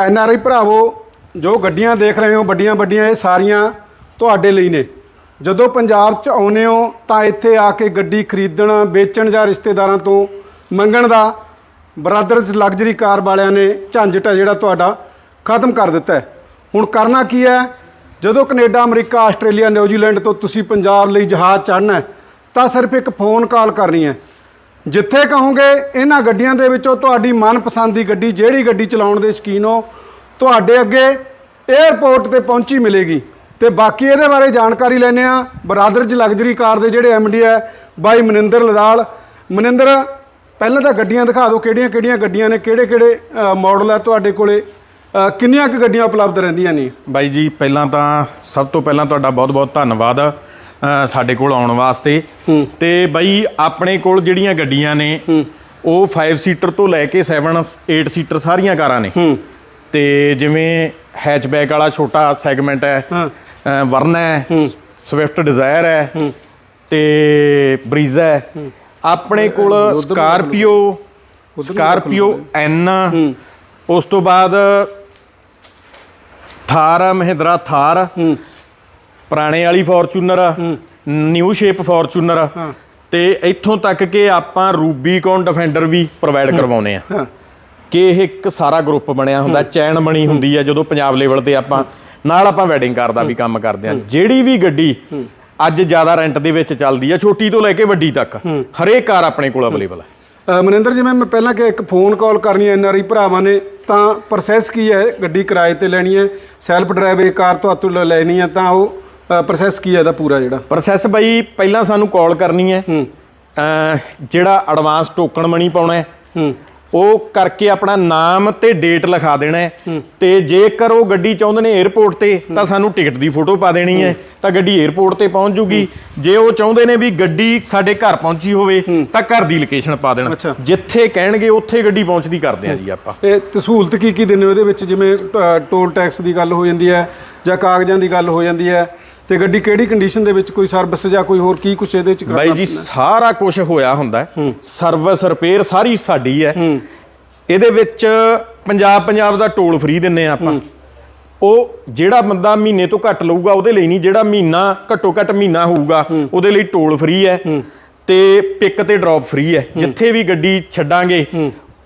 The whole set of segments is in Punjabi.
ਐਨ ਆਰ ਆਈ ਭਰਾਵੋ, ਜੋ ਗੱਡੀਆਂ ਦੇਖ ਰਹੇ ਹੋ, ਵੱਡੀਆਂ ਵੱਡੀਆਂ, ਇਹ ਸਾਰੀਆਂ ਤੁਹਾਡੇ ਲਈ ਨੇ। ਜਦੋਂ ਪੰਜਾਬ 'ਚ ਆਉਨੇ ਹੋ, ਤਾਂ ਇੱਥੇ ਆ ਕੇ ਗੱਡੀ ਖਰੀਦਣ, ਵੇਚਣ ਜਾਂ ਰਿਸ਼ਤੇਦਾਰਾਂ ਤੋਂ ਮੰਗਣ ਦਾ ਬ੍ਰਦਰਜ਼ ਲਗਜ਼ਰੀ ਕਾਰ ਵਾਲਿਆਂ ਨੇ ਝੰਜਟ ਹੈ ਜਿਹੜਾ ਤੁਹਾਡਾ ਖਤਮ ਕਰ ਦਿੱਤਾ ਹੈ। ਹੁਣ ਕਰਨਾ ਕੀ ਹੈ? ਜਦੋਂ ਕੈਨੇਡਾ, ਅਮਰੀਕਾ, ਆਸਟ੍ਰੇਲੀਆ, ਨਿਊਜ਼ੀਲੈਂਡ ਤੋਂ ਤੁਸੀਂ ਪੰਜਾਬ ਲਈ ਜਹਾਜ਼ ਚੜ੍ਹਨਾ ਹੈ, ਤਾਂ ਸਿਰਫ ਇੱਕ ਫੋਨ ਕਾਲ ਕਰਨੀ ਹੈ। ਜਿੱਥੇ ਕਹੋਗੇ ਇਹਨਾਂ ਗੱਡੀਆਂ ਦੇ ਵਿੱਚੋਂ ਤੁਹਾਡੀ ਮਨਪਸੰਦ ਦੀ ਗੱਡੀ ਜਿਹੜੀ ਗੱਡੀ ਚਲਾਉਣ ਦੇ ਸ਼ੌਕੀਨ ਹੋ, ਤੁਹਾਡੇ ਅੱਗੇ 에ਅਰਪੋਰਟ ਤੇ ਪਹੁੰਚੀ ਮਿਲੇਗੀ। ਤੇ ਬਾਕੀ ਇਹਦੇ ਬਾਰੇ ਜਾਣਕਾਰੀ ਲੈਣੇ ਆ ਬਰਾਦਰਜ ਲਗਜ਼ਰੀ ਕਾਰ ਦੇ ਜਿਹੜੇ ਐਮਡੀ ਹੈ, ਬਾਈ ਮਨਿੰਦਰ ਲਦਾਲ। ਮਨਿੰਦਰ, ਪਹਿਲਾਂ ਤਾਂ ਗੱਡੀਆਂ ਦਿਖਾ ਦਿਓ, ਕਿਹੜੀਆਂ ਕਿਹੜੀਆਂ ਗੱਡੀਆਂ ਨੇ, ਕਿਹੜੇ ਕਿਹੜੇ ਮਾਡਲ ਹੈ ਤੁਹਾਡੇ ਕੋਲੇ ਕਿੰਨੀਆਂ ਕੁ ਗੱਡੀਆਂ ਉਪਲਬਧ ਰਹਿੰਦੀਆਂ ਨੇ? ਬਾਈ ਜੀ, ਪਹਿਲਾਂ ਤਾਂ ਸਭ ਤੋਂ ਪਹਿਲਾਂ ਤੁਹਾਡਾ ਬਹੁਤ-ਬਹੁਤ ਧੰਨਵਾਦ। ਸਾਡੇ ਕੋਲ ਆਉਣ ਵਾਸਤੇ। ਤੇ ਬਾਈ ਆਪਣੇ ਕੋਲ ਜਿਹੜੀਆਂ ਗੱਡੀਆਂ ਨੇ ਉਹ 5 ਸੀਟਰ ਤੋਂ ਲੈ ਕੇ 7 8 ਸੀਟਰ ਸਾਰੀਆਂ ਕਾਰਾਂ ਨੇ। ਤੇ ਜਿਵੇਂ ਹੈਚਬੈਕ ਵਾਲਾ ਛੋਟਾ ਸੈਗਮੈਂਟ ਹੈ ਵਰਨਾ ਹੈ ਸਵਿਫਟ ਡਿਜ਼ਾਇਰ ਹੈ ਤੇ ਬਰੀਜ਼ਾ ਹੈ। ਆਪਣੇ ਕੋਲ ਸਕਾਰਪੀਓ ਸਕਾਰਪੀਓ ਐਨ ਉਸ ਤੋਂ ਬਾਅਦ ਥਾਰ ਮਹਿੰਦਰਾ ਥਾਰ ਪੁਰਾਣੇ ਵਾਲੀ ਫੋਰਚੂਨਰ ਨਿਊ ਸ਼ੇਪ ਫੋਰਚੂਨਰ। ਤੇ ਇੱਥੋਂ ਤੱਕ ਕਿ ਆਪਾਂ ਰੂਬੀਕੌਨ ਡਿਫੈਂਡਰ ਵੀ ਪ੍ਰੋਵਾਈਡ ਕਰਵਾਉਨੇ ਆ ਕਿ ਇਹ ਇੱਕ ਸਾਰਾ ਗਰੁੱਪ ਬਣਿਆ ਹੁੰਦਾ ਚੈਨ ਬਣੀ ਹੁੰਦੀ ਹੈ ਜਦੋਂ ਪੰਜਾਬ ਲੈਵਲ ਤੇ ਆਪਾਂ ਨਾਲ ਆਪਾਂ ਵੈਡਿੰਗ ਕਾਰ ਦਾ ਵੀ ਕੰਮ ਕਰਦੇ ਆ ਜਿਹੜੀ ਵੀ ਗੱਡੀ ਅੱਜ ਜ਼ਿਆਦਾ ਰੈਂਟ ਦੇ ਵਿੱਚ ਚੱਲਦੀ ਆ ਛੋਟੀ ਤੋਂ ਲੈ ਕੇ ਵੱਡੀ ਤੱਕ ਹਰੇਕ ਕਾਰ ਆਪਣੇ ਕੋਲ ਅਵੇਲੇਬਲ ਹੈ ਮਨਿੰਦਰ ਜਿਵੇਂ ਮੈਂ ਪਹਿਲਾਂ ਕਿ ਇੱਕ ਫੋਨ ਕਾਲ ਕਰਨੀ ਹੈ ਐਨਆਰਆਈ ਭਰਾਵਾਂ ਨੇ ਤਾਂ ਪ੍ਰੋਸੈਸ ਕੀ ਹੈ? ਗੱਡੀ ਕਿਰਾਏ ਤੇ ਲੈਣੀ ਹੈ ਸੈਲਫ ਡਰਾਈਵ ਇਹ ਕਾਰ ਲੈ- ਲੈਣੀ ਹੈ ਤਾਂ ਉਹ ਪ੍ਰੋਸੈਸ ਕੀ ਹੈ ਇਹਦਾ ਪੂਰਾ ਜਿਹੜਾ? ਪ੍ਰੋਸੈਸ ਬਈ ਪਹਿਲਾਂ ਸਾਨੂੰ ਕਾਲ ਕਰਨੀ ਹੈ ਜਿਹੜਾ ਐਡਵਾਂਸ ਟੋਕਨ ਮਨੀ ਪਾਉਣਾ ਹੈ ਉਹ ਕਰਕੇ ਆਪਣਾ ਨਾਮ ਤੇ ਡੇਟ ਲਿਖਾ ਦੇਣਾ ਹੈ। ਤੇ ਜੇਕਰ ਉਹ ਗੱਡੀ ਚਾਹੁੰਦੇ ਨੇ 에ਅਰਪੋਰਟ ਤੇ ਤਾਂ ਸਾਨੂੰ ਟਿਕਟ ਦੀ ਫੋਟੋ ਪਾ ਦੇਣੀ ਹੈ ਤਾਂ ਗੱਡੀ 에ਅਰਪੋਰਟ ਤੇ ਪਹੁੰਚ ਜੂਗੀ। ਜੇ ਉਹ ਚਾਹੁੰਦੇ ਨੇ ਵੀ ਗੱਡੀ ਸਾਡੇ ਘਰ ਪਹੁੰਚੀ ਹੋਵੇ ਤਾਂ ਘਰ ਦੀ ਲੋਕੇਸ਼ਨ ਪਾ ਦੇਣਾ। ਜਿੱਥੇ ਕਹਿਣਗੇ ਉੱਥੇ ਗੱਡੀ ਪਹੁੰਚਦੀ ਕਰਦੇ ਆ ਜੀ ਆਪਾਂ। ਤੇ ਸਹੂਲਤ ਕੀ ਕੀ ਦਿੰਦੇ ਹੋ ਇਹਦੇ ਵਿੱਚ? ਜਿਵੇਂ ਟੋਲ ਟੈਕਸ ਦੀ ਗੱਲ ਹੋ ਜਾਂਦੀ ਹੈ ਜਾਂ ਕਾਗਜ਼ਾਂ ਦੀ ਗੱਲ ਹੋ ਜਾਂਦੀ ਹੈ। ਤੇ ਗੱਡੀ ਕਿਹੜੀ ਕੰਡੀਸ਼ਨ ਦੇ ਵਿੱਚ ਕੋਈ ਸਰਵਿਸ ਜਾਂ ਕੋਈ ਹੋਰ ਕੀ ਕੁਛ ਇਹਦੇ ਵਿੱਚ ਕਰਨਾ ਬਾਈ ਜੀ ਸਾਰਾ ਕੁਝ ਹੋਇਆ ਹੁੰਦਾ ਸਰਵਿਸ ਰਿਪੇਅਰ ਸਾਰੀ ਸਾਡੀ ਹੈ। ਇਹਦੇ ਵਿੱਚ ਪੰਜਾਬ ਪੰਜਾਬ ਦਾ ਟੋਲ ਫ੍ਰੀ ਦਿੰਨੇ ਆ ਆਪਾਂ। ਉਹ ਜਿਹੜਾ ਬੰਦਾ ਮਹੀਨੇ ਤੋਂ ਘੱਟ ਲਊਗਾ ਉਹਦੇ ਲਈ ਨਹੀਂ ਜਿਹੜਾ ਮਹੀਨਾ ਘੱਟੋ ਘੱਟ ਮਹੀਨਾ ਹੋਊਗਾ ਉਹਦੇ ਲਈ ਟੋਲ ਫ੍ਰੀ ਹੈ। ਤੇ ਪਿਕ ਤੇ ਡ੍ਰੌਪ ਫ੍ਰੀ ਹੈ। ਜਿੱਥੇ ਵੀ ਗੱਡੀ ਛੱਡਾਂਗੇ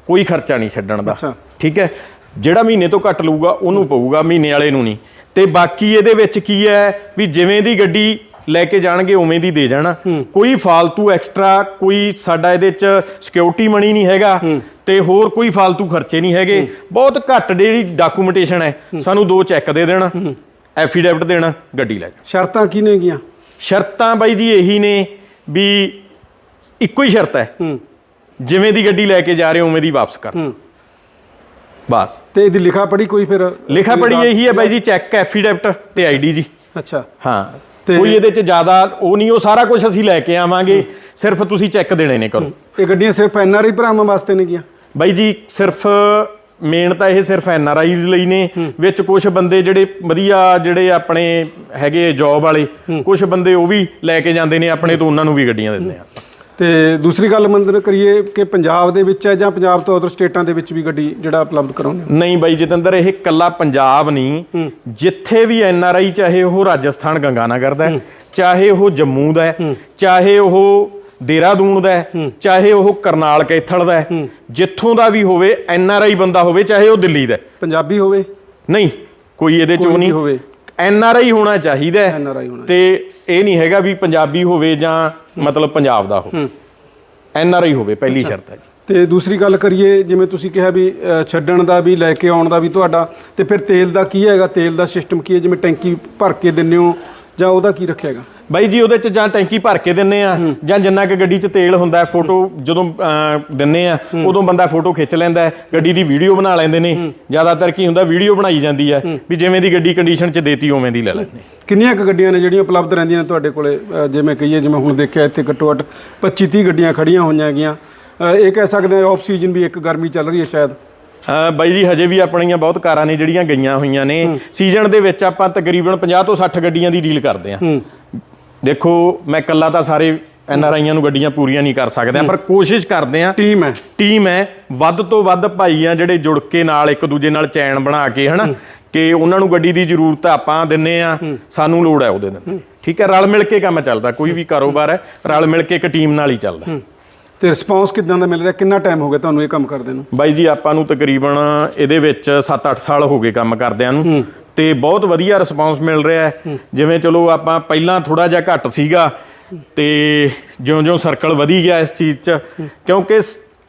ਕੋਈ ਖਰਚਾ ਨਹੀਂ ਛੱਡਣ ਦਾ। ਠੀਕ ਹੈ? ਜਿਹੜਾ ਮਹੀਨੇ ਤੋਂ ਘੱਟ ਲਊਗਾ ਉਹਨੂੰ ਪਊਗਾ ਮਹੀਨੇ ਵਾਲੇ ਨੂੰ ਨਹੀਂ। ਤੇ ਬਾਕੀ ਇਹਦੇ ਵਿੱਚ ਕੀ ਹੈ ਵੀ ਜਿਵੇਂ ਦੀ ਗੱਡੀ ਲੈ ਕੇ ਜਾਣਗੇ ਉਵੇਂ ਦੀ ਦੇ ਜਾਣਾ। ਕੋਈ ਫਾਲਤੂ ਐਕਸਟਰਾ ਕੋਈ ਸਾਡਾ ਇਹਦੇ ਚ ਸਿਕਿਉਰਿਟੀ ਮਨੀ ਨਹੀਂ ਹੈਗਾ ਤੇ ਹੋਰ ਕੋਈ ਫਾਲਤੂ ਖਰਚੇ ਨਹੀਂ ਹੈਗੇ। ਬਹੁਤ ਘੱਟ ਜਿਹੜੀ ਡਾਕੂਮੈਂਟੇਸ਼ਨ ਹੈ ਸਾਨੂੰ ਦੋ ਚੈੱਕ ਦੇ ਦੇਣ ਐਫੀਡੈਵਿਟ ਦੇਣਾ ਗੱਡੀ ਲੈ ਜਾ ਸ਼ਰਤਾਂ ਕੀ ਨੇਗੀਆਂ ਸ਼ਰਤਾਂ ਬਾਈ ਜੀ ਇਹੀ ਨੇ ਵੀ ਇੱਕੋ ਹੀ ਸ਼ਰਤ ਹੈ। ਜਿਵੇਂ ਦੀ ਗੱਡੀ ਲੈ ਕੇ ਜਾ ਰਹੇ ਹੋ ਉਵੇਂ ਦੀ ਵਾਪਸ ਕਰ। ਬਸ। ਤੇ ਇਹਦੀ ਲਿਖਾ ਪੜੀ ਕੋਈ ਫਿਰ? ਲਿਖਾ ਪੜੀ ਇਹੀ ਹੈ ਬਾਈ ਜੀ ਚੈੱਕ ਐਫੀਡੈਵਿਟ ਤੇ ਆਈਡੀ ਜੀ। ਅੱਛਾ। ਹਾਂ। ਕੋਈ ਇਹਦੇ ਚ ਜ਼ਿਆਦਾ ਉਹ ਨਹੀਂ ਉਹ ਸਾਰਾ ਕੁਝ ਅਸੀਂ ਲੈ ਕੇ ਆਵਾਂਗੇ। ਸਿਰਫ ਤੁਸੀਂ ਚੈੱਕ ਦੇਣੇ ਨੇ ਕਰੋ। ਇਹ ਗੱਡੀਆਂ ਸਿਰਫ ਐਨਆਰਆਈ ਭਰਾਵਾਂ ਵਾਸਤੇ ਨੇਗੀਆਂ ਬਾਈ ਜੀ ਸਿਰਫ ਮੇਨ ਤਾਂ ਇਹ ਸਿਰਫ ਐਨ ਆਰ ਆਈਜ਼ ਲਈ ਨੇ। ਵਿੱਚ ਕੁਝ ਬੰਦੇ ਜਿਹੜੇ ਵਧੀਆ ਜਿਹੜੇ ਆਪਣੇ ਹੈਗੇ ਜੌਬ ਵਾਲੇ ਕੁਝ ਬੰਦੇ ਉਹ ਵੀ ਲੈ ਕੇ ਜਾਂਦੇ ਨੇ ਆਪਣੇ ਤੋਂ ਉਹਨਾਂ ਨੂੰ ਵੀ ਗੱਡੀਆਂ ਦਿੰਦੇ ਆ। ਤੇ ਦੂਸਰੀ ਗੱਲ ਮੰਦਰ ਕਰੀਏ ਕਿ ਪੰਜਾਬ ਦੇ ਵਿੱਚ ਹੈ ਜਾਂ ਪੰਜਾਬ ਤੋਂ ਅਦਰ ਸਟੇਟਾਂ ਦੇ ਵਿੱਚ ਵੀ ਗੱਡੀ ਜਿਹੜਾ ਉਪਲਬਧ ਕਰਾਉਂਦੇ ਨਹੀਂ ਬਾਈ ਜਤਿੰਦਰ ਇਹ ਕੱਲਾ ਪੰਜਾਬ ਨਹੀਂ। ਜਿੱਥੇ ਵੀ ਐਨ ਆਰ ਆਈ ਚਾਹੇ ਉਹ ਰਾਜਸਥਾਨ ਗੰਗਾਨਗਰ ਦਾ ਹੈ, ਚਾਹੇ ਉਹ ਜੰਮੂ ਦਾ ਹੈ, ਚਾਹੇ ਉਹ ਦੇਹਰਾਦੂਨ ਦਾ ਹੈ, ਚਾਹੇ ਉਹ ਕਰਨਾਲ ਕੈਥਲ ਦਾ ਹੈ, ਜਿੱਥੋਂ ਦਾ ਵੀ ਹੋਵੇ ਐਨ ਆਰ ਆਈ ਬੰਦਾ ਹੋਵੇ ਚਾਹੇ ਉਹ ਦਿੱਲੀ ਦਾ। ਪੰਜਾਬੀ ਹੋਵੇ? ਨਹੀਂ ਕੋਈ ਇਹਦੇ ਚੋਂ ਨਹੀਂ। ਹੋਵੇ। ਐਨ ਆਰ ਆਈ ਹੋਣਾ ਚਾਹੀਦਾ ਹੈ। NRI ਹੋਣਾ ਤੇ ਇਹ ਨਹੀਂ ਹੈਗਾ ਵੀ ਪੰਜਾਬੀ ਹੋਵੇ ਜਾਂ ਮਤਲਬ ਪੰਜਾਬ ਦਾ ਹੋਵੇ ਐਨ ਆਰ ਆਈ ਹੋਵੇ ਪਹਿਲੀ ਸ਼ਰਤ ਹੈ। ਤੇ ਦੂਸਰੀ ਗੱਲ ਕਰੀਏ ਜਿਵੇਂ ਤੁਸੀਂ ਕਿਹਾ ਵੀ ਛੱਡਣ ਦਾ ਵੀ ਲੈ ਕੇ ਆਉਣ ਦਾ ਵੀ ਤੁਹਾਡਾ ਤੇ ਫਿਰ ਤੇਲ ਦਾ ਕੀ ਹੈਗਾ ਤੇਲ ਦਾ ਸਿਸਟਮ ਕੀ ਹੈ ਜਿਵੇਂ ਟੈਂਕੀ ਭਰ ਕੇ ਦਿੰਦੇ ਹੋ ਜਾਂ ਉਹਦਾ ਕੀ ਰੱਖਿਆ ਹੈਗਾ ਬਾਈ ਜੀ ਉਹਦੇ ਚ ਜਾਂ ਟੈਂਕੀ ਭਰ ਕੇ ਦਿੰਨੇ ਆ ਜਾਂ ਜਿੰਨਾ ਕਿ ਗੱਡੀ ਚ ਤੇਲ ਹੁੰਦਾ ਹੈ ਫੋਟੋ ਜਦੋਂ ਦਿੰਨੇ ਆ ਉਦੋਂ ਬੰਦਾ ਫੋਟੋ ਖਿੱਚ ਲੈਂਦਾ ਹੈ ਗੱਡੀ ਦੀ ਵੀਡੀਓ ਬਣਾ ਲੈਂਦੇ ਨੇ। ਜ਼ਿਆਦਾਤਰ ਕੀ ਹੁੰਦਾ ਵੀਡੀਓ ਬਣਾਈ ਜਾਂਦੀ ਹੈ ਵੀ ਜਿਵੇਂ ਦੀ ਗੱਡੀ ਕੰਡੀਸ਼ਨ ਚ ਦੇਤੀ ਉਵੇਂ ਦੀ ਲੈ ਲੈਂਦੇ ਕਿੰਨੀਆਂ ਕੁ ਗੱਡੀਆਂ ਨੇ ਜਿਹੜੀਆਂ ਉਪਲਬਧ ਰਹਿੰਦੀਆਂ ਨੇ ਤੁਹਾਡੇ ਕੋਲੇ? ਜਿਵੇਂ ਕਹੀਏ ਜਿਵੇਂ ਹੁਣ ਦੇਖਿਆ ਇੱਥੇ ਘੱਟੋ ਘੱਟ 25 30 ਗੱਡੀਆਂ ਖੜੀਆਂ ਹੋਈਆਂ ਹੈਗੀਆਂ। ਇਹ ਕਹਿ ਸਕਦੇ ਹਾਂ ਆਫ ਸੀਜ਼ਨ ਵੀ ਇੱਕ ਗਰਮੀ ਚੱਲ ਰਹੀ ਹੈ ਸ਼ਾਇਦ। ਬਾਈ ਜੀ ਹਜੇ ਵੀ ਆਪਣੀਆਂ ਬਹੁਤ ਕਾਰਾਂ ਨੇ ਜਿਹੜੀਆਂ ਗਈਆਂ ਹੋਈਆਂ ਨੇ। ਸੀਜ਼ਨ ਦੇ ਵਿੱਚ ਆਪਾਂ ਤਕਰੀਬਨ 50 ਤੋਂ 60 ਗੱਡੀਆਂ ਦੀ ਡੀਲ ਕਰਦੇ ਆ ਦੇਖੋ ਮੈਂ ਕੱਲਾ ਤਾਂ ਸਾਰੇ ਐਨ ਆਰ ਆਈਆਂ ਨੂੰ ਗੱਡੀਆਂ ਪੂਰੀਆਂ ਨਹੀਂ ਕਰ ਸਕਦੇ ਪਰ ਕੋਸ਼ਿਸ਼ ਕਰਦੇ ਆ ਟੀਮ ਹੈ। ਟੀਮ ਹੈ। ਵੱਧ ਤੋਂ ਵੱਧ ਭਾਈ ਆ ਜਿਹੜੇ ਜੁੜ ਕੇ ਨਾਲ ਇੱਕ ਦੂਜੇ ਨਾਲ ਚੈਨ ਬਣਾ ਕੇ ਹਨਾ? ਕਿ ਉਹਨਾਂ ਨੂੰ ਗੱਡੀ ਦੀ ਜ਼ਰੂਰਤ ਆਪਾਂ ਦਿੰਨੇ ਆ ਸਾਨੂੰ ਲੋੜ ਹੈ ਉਹਦੇ ਦਿਨ। ਠੀਕ ਹੈ ਰਲ ਮਿਲ ਕੇ ਕੰਮ ਚੱਲਦਾ ਕੋਈ ਵੀ ਕਾਰੋਬਾਰ ਹੈ ਰਲ ਮਿਲ ਕੇ ਇੱਕ ਟੀਮ ਨਾਲ ਹੀ ਚੱਲਦਾ। ਤੇ ਰਿਸਪੌਂਸ ਕਿਦਾਂ ਦਾ ਮਿਲ ਰਿਹਾ? ਕਿੰਨਾ ਟਾਈਮ ਹੋ ਗਿਆ ਤੁਹਾਨੂੰ ਇਹ ਕੰਮ ਕਰਦੇ ਨੂੰ? ਬਾਈ ਜੀ ਆਪਾਂ ਨੂੰ ਤਕਰੀਬਨ ਇਹਦੇ ਵਿੱਚ 7-8 ਸਾਲ ਹੋ ਗਏ ਕੰਮ ਕਰਦਿਆਂ ਨੂੰ। ਤੇ ਬਹੁਤ ਵਧੀਆ ਰਿਸਪਾਂਸ ਮਿਲ ਰਿਹਾ ਹੈ। ਜਿਵੇਂ ਚਲੋ ਆਪਾਂ ਪਹਿਲਾਂ ਥੋੜਾ ਜਿਹਾ ਘੱਟ ਸੀਗਾ ਤੇ ਜਿਉਂ-ਜਿਉਂ ਸਰਕਲ ਵਧੀ ਗਿਆ ਇਸ ਚੀਜ਼ 'ਚ। ਕਿਉਂਕਿ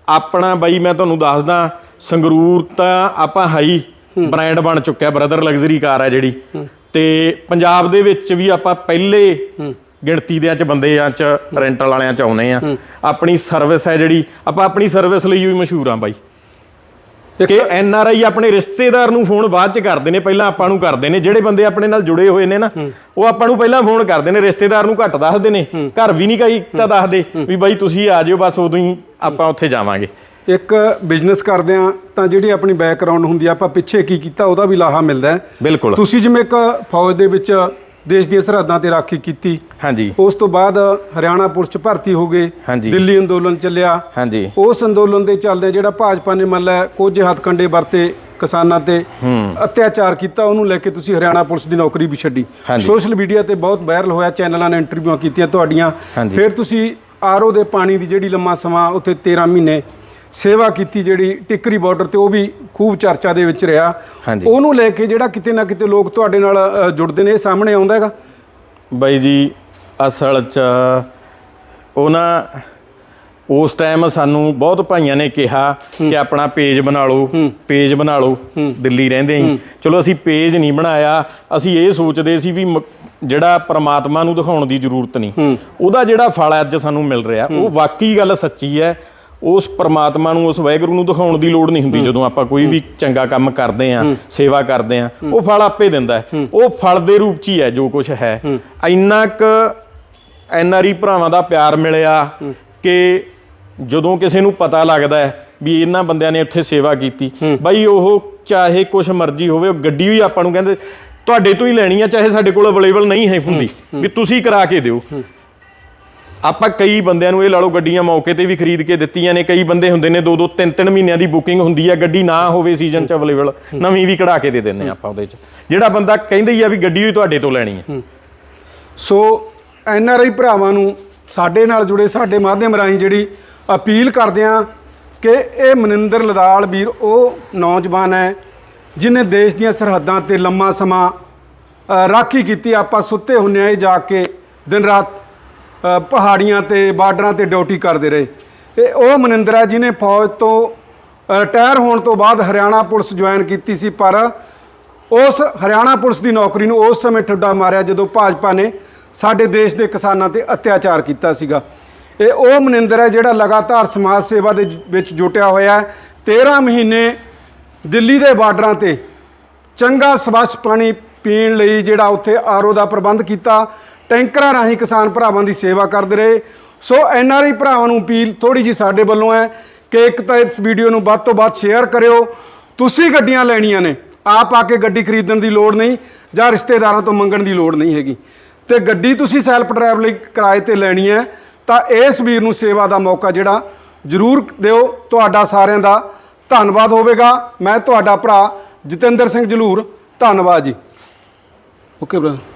ਆਪਣਾ ਬਾਈ ਮੈਂ ਤੁਹਾਨੂੰ ਦੱਸਦਾ ਸੰਗਰੂਰ ਤਾਂ ਆਪਾਂ ਹਾਈ ਬ੍ਰਾਂਡ ਬਣ ਚੁੱਕਿਆ ਬ੍ਰਦਰ ਲਗਜ਼ਰੀ ਕਾਰ ਹੈ ਜਿਹੜੀ। ਤੇ ਪੰਜਾਬ ਦੇ ਵਿੱਚ ਵੀ ਆਪਾਂ ਪਹਿਲੇ ਗਿਣਤੀ ਦੇ ਚ ਬੰਦੇ ਆ ਚ ਰੈਂਟਲ ਵਾਲਿਆਂ ਚ ਆਉਨੇ ਆ ਆਪਣੀ ਸਰਵਿਸ ਹੈ ਜਿਹੜੀ ਆਪਾਂ ਆਪਣੀ ਸਰਵਿਸ ਲਈ ਵੀ ਮਸ਼ਹੂਰ ਆ ਬਾਈ। ਕਿ ਐਨ ਆਰ ਆਈ ਆਪਣੇ ਰਿਸ਼ਤੇਦਾਰ ਨੂੰ ਫੋਨ ਬਾਅਦ ਚ ਕਰਦੇ ਨੇ ਪਹਿਲਾਂ ਆਪਾਂ ਨੂੰ ਕਰਦੇ ਨੇ ਜਿਹੜੇ ਬੰਦੇ ਆਪਣੇ ਨਾਲ ਜੁੜੇ ਹੋਏ ਨੇ ਨਾ ਉਹ ਆਪਾਂ ਨੂੰ ਪਹਿਲਾਂ ਫੋਨ ਕਰਦੇ ਨੇ ਰਿਸ਼ਤੇਦਾਰ ਨੂੰ ਘੱਟ ਦੱਸਦੇ ਨੇ ਘਰ ਵੀ ਨਹੀਂ ਕਈ ਤਾਂ ਦੱਸਦੇ ਵੀ ਬਾਈ ਤੁਸੀਂ ਆ ਜਿਓ ਬਸ ਉਦੋਂ ਹੀ ਆਪਾਂ ਉੱਥੇ ਜਾਵਾਂਗੇ। ਇੱਕ ਬਿਜ਼ਨਸ ਕਰਦੇ ਆ ਤਾਂ ਜਿਹੜੀ ਆਪਣੀ ਬੈਕਗ੍ਰਾਉਂਡ ਹੁੰਦੀ ਆ ਆਪਾਂ ਪਿੱਛੇ ਕੀ ਕੀਤਾ ਉਹਦਾ ਵੀ ਲਾਹਾ ਮਿਲਦਾ ਹੈ। ਬਿਲਕੁਲ। ਤੁਸੀਂ ਜਿਵੇਂ ਇੱਕ ਫੌਜ ਦੇ ਵਿੱਚ ਦੇਸ਼ ਦੀਆਂ ਸਰਹੱਦਾਂ ਤੇ ਰਾਖੀ ਕੀਤੀ। ਹਾਂਜੀ। ਉਸ ਤੋਂ ਬਾਅਦ ਹਰਿਆਣਾ ਪੁਲਿਸ ਚ ਭਰਤੀ ਹੋ ਗਏ। ਹਾਂਜੀ। ਦਿੱਲੀ ਅੰਦੋਲਨ ਚੱਲਿਆ। ਹਾਂਜੀ। ਉਸ ਅੰਦੋਲਨ ਦੇ ਚੱਲਦੇ ਜਿਹੜਾ ਭਾਜਪਾ ਨੇ ਮੰਨ ਲਿਆ ਕੁਝ ਹੱਥਕੰਡੇ ਵਰਤੇ ਕਿਸਾਨਾਂ ਤੇ ਅਤਿਆਚਾਰ ਕੀਤਾ ਉਹਨੂੰ ਲੈ ਕੇ ਤੁਸੀਂ ਹਰਿਆਣਾ ਪੁਲਿਸ ਦੀ ਨੌਕਰੀ ਵੀ ਛੱਡੀ। ਸੋਸ਼ਲ ਮੀਡੀਆ ਤੇ ਬਹੁਤ ਵਾਇਰਲ ਹੋਇਆ ਚੈਨਲਾਂ ਨੇ ਇੰਟਰਵਿਊਆਂ ਕੀਤੀਆਂ ਤੁਹਾਡੀਆਂ। ਫਿਰ ਤੁਸੀਂ ਆਰਓ ਦੇ ਪਾਣੀ ਦੀ ਜਿਹੜੀ ਲੰਮਾ ਸਮਾਂ ਉੱਥੇ 13 ਮਹੀਨੇ ਸੇਵਾ ਕੀਤੀ ਜਿਹੜੀ ਟਿੱਕਰੀ ਬਾਰਡਰ ਤੇ ਉਹ ਵੀ ਖੂਬ ਚਰਚਾ ਦੇ ਵਿੱਚ ਰਿਹਾ। ਉਹਨੂੰ ਲੈ ਕੇ ਜਿਹੜਾ ਕਿਤੇ ਨਾ ਕਿਤੇ ਲੋਕ ਤੁਹਾਡੇ ਨਾਲ ਜੁੜਦੇ ਨੇ ਇਹ ਸਾਹਮਣੇ ਆਉਂਦਾ ਹੈਗਾ? ਬਾਈ ਜੀ ਅਸਲ 'ਚ ਉਹਨਾਂ ਉਸ ਟਾਈਮ ਸਾਨੂੰ ਬਹੁਤ ਭਾਈਆਂ ਨੇ ਕਿਹਾ ਕਿ ਆਪਣਾ ਪੇਜ ਬਣਾ ਲਓ ਪੇਜ ਬਣਾ ਲਓ ਦਿੱਲੀ ਰਹਿੰਦੇ ਆਂ ਚਲੋ ਅਸੀਂ ਪੇਜ ਨਹੀਂ ਬਣਾਇਆ ਅਸੀਂ ਇਹ ਸੋਚਦੇ ਸੀ ਵੀ ਜਿਹੜਾ ਪ੍ਰਮਾਤਮਾ ਨੂੰ ਦਿਖਾਉਣ ਦੀ ਜ਼ਰੂਰਤ ਨਹੀਂ। ਉਹਦਾ ਜਿਹੜਾ ਫਲ ਅੱਜ ਸਾਨੂੰ ਮਿਲ ਰਿਹਾ ਉਹ ਵਾਕਈ ਗੱਲ ਸੱਚੀ ਹੈ। ਉਸ ਪ੍ਰਮਾਤਮਾ ਨੂੰ ਉਸ ਵਾਹਿਗੁਰੂ ਨੂੰ ਦਿਖਾਉਣ ਦੀ ਲੋੜ ਨਹੀਂ ਹੁੰਦੀ। ਜਦੋਂ ਆਪਾਂ ਕੋਈ ਵੀ ਚੰਗਾ ਕੰਮ ਕਰਦੇ ਆਂ ਸੇਵਾ ਕਰਦੇ ਆਂ ਉਹ ਫਲ ਆਪੇ ਦਿੰਦਾ ਹੈ। ਉਹ ਫਲ ਦੇ ਰੂਪ 'ਚ ਹੀ ਹੈ ਜੋ ਕੁਝ ਹੈ। ਇੰਨਾ ਕੁ ਐਨਆਰਈ ਭਰਾਵਾਂ ਦਾ ਪਿਆਰ ਮਿਲਿਆ ਕਿ ਜਦੋਂ ਕਿਸੇ ਨੂੰ ਪਤਾ ਲੱਗਦਾ ਹੈ ਵੀ ਇਹਨਾਂ ਬੰਦਿਆਂ ਨੇ ਉੱਥੇ ਸੇਵਾ ਕੀਤੀ ਬਾਈ ਉਹ ਚਾਹੇ ਕੁਛ ਮਰਜ਼ੀ ਹੋਵੇ ਉਹ ਗੱਡੀ ਵੀ ਆਪਾਂ ਨੂੰ ਕਹਿੰਦੇ ਤੁਹਾਡੇ ਤੋਂ ਹੀ ਲੈਣੀ ਆ ਚਾਹੇ ਸਾਡੇ ਕੋਲ ਅਵੇਲੇਬਲ ਨਹੀਂ ਹੈ ਹੁੰਦੀ। ਵੀ ਤੁਸੀਂ ਕਰਾ ਕੇ ਦਿਓ। ਆਪਾਂ ਕਈ ਬੰਦਿਆਂ ਨੂੰ ਇਹ ਲਾ ਲਓ ਗੱਡੀਆਂ ਮੌਕੇ ਤੇ ਵੀ ਖਰੀਦ ਕੇ ਦਿੱਤੀਆਂ ਨੇ, ਕਈ ਬੰਦੇ ਹੁੰਦੇ ਨੇ ਦੋ ਦੋ ਤਿੰਨ ਤਿੰਨ ਮਹੀਨਿਆਂ ਦੀ ਬੁਕਿੰਗ ਹੁੰਦੀ ਹੈ ਗੱਡੀ ਨਾ ਹੋਵੇ ਸੀਜ਼ਨ ਚ ਅਵੇਲੇਬਲ ਨਵੀਂ ਵੀ ਕਢਾ ਕੇ ਦੇ ਦਿੰਨੇ ਆਪਾਂ ਉਹਦੇ ਚ। ਜਿਹੜਾ ਬੰਦਾ ਕਹਿੰਦਾ ਹੀ ਆ ਵੀ ਗੱਡੀ ਹੀ ਤੁਹਾਡੇ ਤੋਂ ਲੈਣੀ ਹੈ। ਸੋ ਐਨ ਆਰ ਆਈ ਭਰਾਵਾਂ ਨੂੰ ਸਾਡੇ ਨਾਲ ਜੁੜੇ, ਸਾਡੇ ਮਾਧਿਅਮ ਰਾਹੀਂ ਜਿਹੜੀ ਅਪੀਲ ਕਰਦੇ ਆ ਕਿ ਇਹ ਮਨਿੰਦਰ ਲਦਾਲ ਵੀਰ, ਉਹ ਨੌਜਵਾਨ ਹੈ, ਜਿਨੇ ਦੇਸ਼ ਦੀਆਂ ਸਰਹੱਦਾਂ ਤੇ ਲੰਮਾ ਸਮਾਂ ਰਾਖੀ ਕੀਤੀ, ਆਪਾਂ ਸੁੱਤੇ ਹੁੰਨੇ ਆ ਇਹ ਜਾ ਕੇ ਦਿਨ ਰਾਤ ਪਹਾੜੀਆਂ ਤੇ, ਬਾਰਡਰਾਂ ਤੇ ਡਿਊਟੀ ਕਰਦੇ ਰਹੇ। ਇਹ ਉਹ ਮਨਿੰਦਰ ਹੈ ਜਿਨੇ ਫੌਜ ਤੋਂ ਰਿਟਾਇਰ ਹੋਣ ਤੋਂ ਬਾਅਦ ਹਰਿਆਣਾ ਪੁਲਿਸ ਜੁਆਇਨ ਕੀਤੀ ਸੀ, ਪਰ ਉਸ ਹਰਿਆਣਾ ਪੁਲਿਸ ਦੀ ਨੌਕਰੀ ਨੂੰ ਉਸ ਸਮੇਂ ਠੁੱਡਾ ਮਾਰਿਆ ਜਦੋਂ ਭਾਜਪਾ ਨੇ ਸਾਡੇ ਦੇਸ਼ ਦੇ ਕਿਸਾਨਾਂ ਤੇ ਅਤਿਆਚਾਰ ਕੀਤਾ ਸੀਗਾ। ਇਹ ਉਹ ਮਨਿੰਦਰ ਹੈ ਜਿਹੜਾ ਲਗਾਤਾਰ ਸਮਾਜ ਸੇਵਾ ਦੇ ਵਿੱਚ ਜੁਟਿਆ ਹੋਇਆ ਹੈ 13 ਮਹੀਨੇ ਦਿੱਲੀ ਦੇ ਬਾਰਡਰਾਂ ਤੇ ਚੰਗਾ ਸਵੱਛ ਪਾਣੀ ਪੀਣ ਲਈ ਜਿਹੜਾ ਉੱਥੇ ਆਰਓ ਦਾ ਪ੍ਰਬੰਧ ਕੀਤਾ ਟੈਂਕਰਾਂ ਰਾਹੀਂ ਕਿਸਾਨ ਭਰਾਵਾਂ ਦੀ ਸੇਵਾ ਕਰਦੇ ਰਹੇ। ਸੋ ਐਨ ਆਰ ਐਨਆਰਆਈ ਭਰਾਵਾਂ ਨੂੰ ਅਪੀਲ ਥੋੜੀ ਜੀ ਸਾਡੇ ਵੱਲੋਂ ਹੈ ਕਿ ਇੱਕ ਤਾਂ ਇਸ ਵੀਡੀਓ ਨੂੰ ਵੱਧ ਤੋਂ ਵੱਧ ਸ਼ੇਅਰ ਕਰਿਓ। ਤੁਸੀਂ ਗੱਡੀਆਂ ਲੈਣੀਆਂ ਨੇ, ਆਪ ਆ ਕੇ ਗੱਡੀ ਖਰੀਦਣ ਦੀ ਲੋੜ ਨਹੀਂ ਜਾਂ ਰਿਸ਼ਤੇਦਾਰਾਂ ਤੋਂ ਮੰਗਣ ਦੀ ਲੋੜ ਨਹੀਂ ਹੈਗੀ। ਤੇ ਗੱਡੀ ਤੁਸੀਂ ਸੈਲਫ ਡਰਾਈਵ ਲਈ ਕਿਰਾਏ ਤੇ ਲੈਣੀ ਹੈ, ਤਾਂ ਇਸ ਵੀਰ ਨੂੰ ਸੇਵਾ ਦਾ ਮੌਕਾ ਜਿਹੜਾ ਜ਼ਰੂਰ ਦਿਓ। ਤੁਹਾਡਾ ਸਾਰਿਆਂ ਦਾ ਧੰਨਵਾਦ ਹੋਵੇਗਾ। ਮੈਂ ਤੁਹਾਡਾ ਭਰਾ ਜਤਿੰਦਰ ਸਿੰਘ ਜਲੂਰ। ਧੰਨਵਾਦ ਜੀ। Okay brother